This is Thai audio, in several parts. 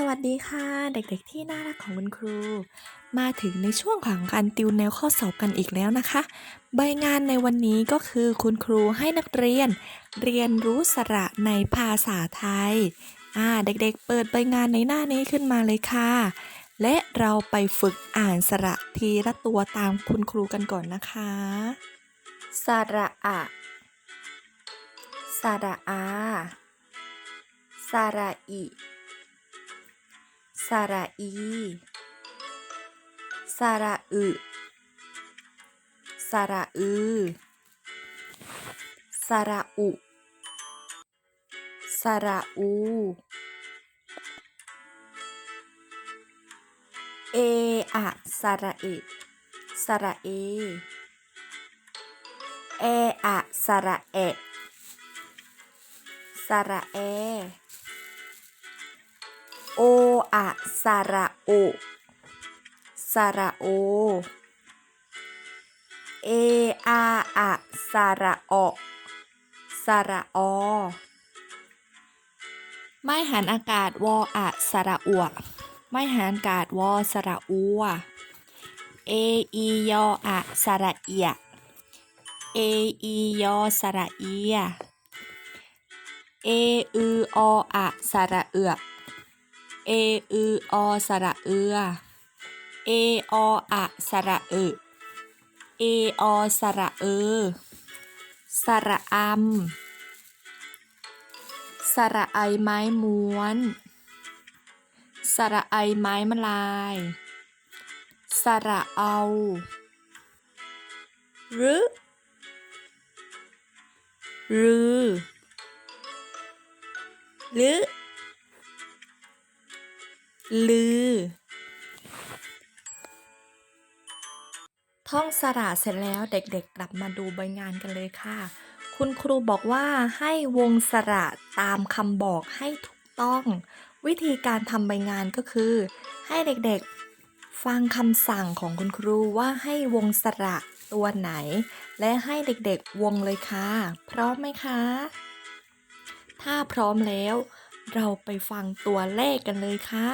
สวัสดีค่ะเด็กๆที่น่ารักของคุณครู มาถึงในช่วงของการติวแนวข้อสอบกันอีกแล้วนะคะ ใบงานในวันนี้ก็คือคุณครูให้นักเรียน เรียนรู้สระในภาษาไทยอ่าเด็กๆ เปิดใบงานในหน้านี้ขึ้นมาเลยค่ะ และเราไปฝึกอ่านสระทีละตัวตามคุณครูกันก่อนนะคะ สระอะสระอาสระอิ สระอีสระอึสระอือสระอุสระอู เออะสระเอสระเอ เออะสระเอสระแอ โออะสระโอสระโอ เออาอะสระออสระออไม่หันอากาศวออะสระอัวไม่หันอากาศวอสระอัวเออียออะสระเอียเออียอสระเอียเออือออะสระเอือ เออืออสระเอือ เอออะสระเออเออสระเออสระอำสระไอไม้ม้วน สระไอไม้มลาย สระเอาหรือหรือหรือ ลือ ท่องสระเสร็จแล้วเด็กๆกลับมาดูใบงานกันเลยค่ะ คุณครูบอกว่าให้วงสระตามคำบอกให้ถูกต้อง วิธีการทำใบงานก็คือ ให้เด็กๆฟังคำสั่งของคุณครูว่าให้วงสระตัวไหน และให้เด็กๆวงเลยค่ะ พร้อมไหมคะ ถ้าพร้อมแล้ว เราไปฟังตัวเลขกันเลยค่ะ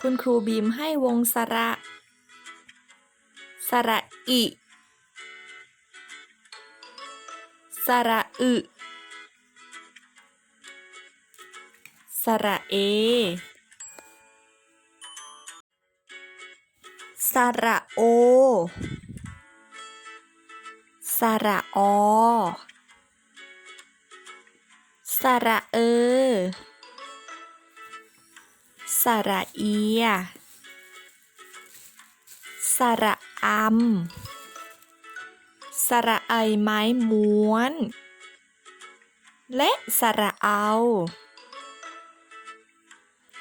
คุณครูบีมให้วงสระ สระอิ สระอึ สระเอ สระโอ สระอ สระเออ สระเอีย สระอำสระไอไม้ม้วน และสระเอา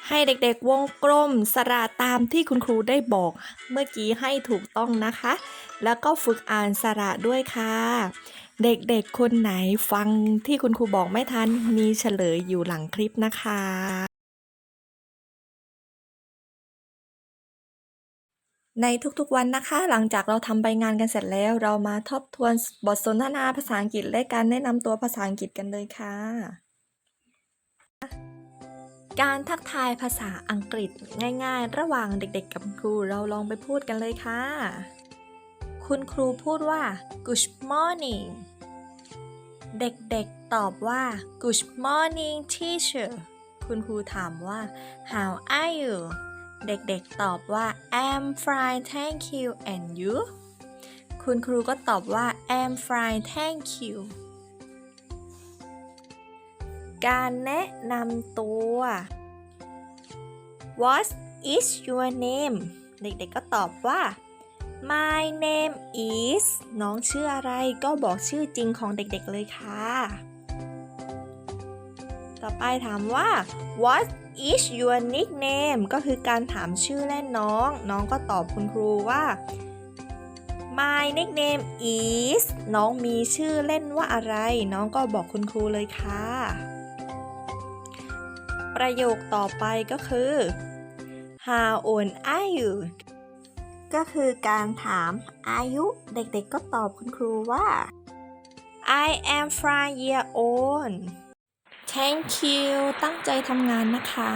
ให้เด็กๆวงกลมสระตามที่คุณครูได้บอก เมื่อกี้ให้ถูกต้องนะคะ แล้วก็ฝึกอ่านสระด้วยค่ะ เด็กๆคนไหนฟังที่คุณครูบอกไม่ทัน มีเฉลยอยู่หลังคลิปนะคะ ในทุกๆวันนะคะ หลังจากเราทำใบงานกันเสร็จแล้ว เรามาทบทวนบทสนทนาภาษาอังกฤษและการแนะนำตัวภาษาอังกฤษกันเลยค่ะ การทักทายภาษาอังกฤษง่ายๆ ระหว่างเด็กๆ กับครูเราลองไปพูดกันเลยค่ะ คุณครูพูดว่า good morning เด็กๆ ตอบว่า good morning teacher คุณครูถามว่า how are you เด็กๆตอบว่า I'm fine thank you and you คุณครูก็ตอบว่า I'm fine thank you การแนะนำตัว What is your name เด็กๆก็ตอบว่า My name is น้องชื่ออะไรก็บอกชื่อจริงของเด็กๆเลยค่ะ ต่อไปถามว่า What is your nickname ก็คือการถามชื่อเล่นน้อง น้องก็ตอบคุณครูว่า My nickname is น้องมีชื่อเล่นว่าอะไร น้องก็บอกคุณครูเลยค่ะ ประโยคต่อไปก็คือ How old are you ก็คือการถามอายุเด็กๆก็ตอบคุณครูว่า I am five year old Thank you ตั้งใจทำงานนะคะ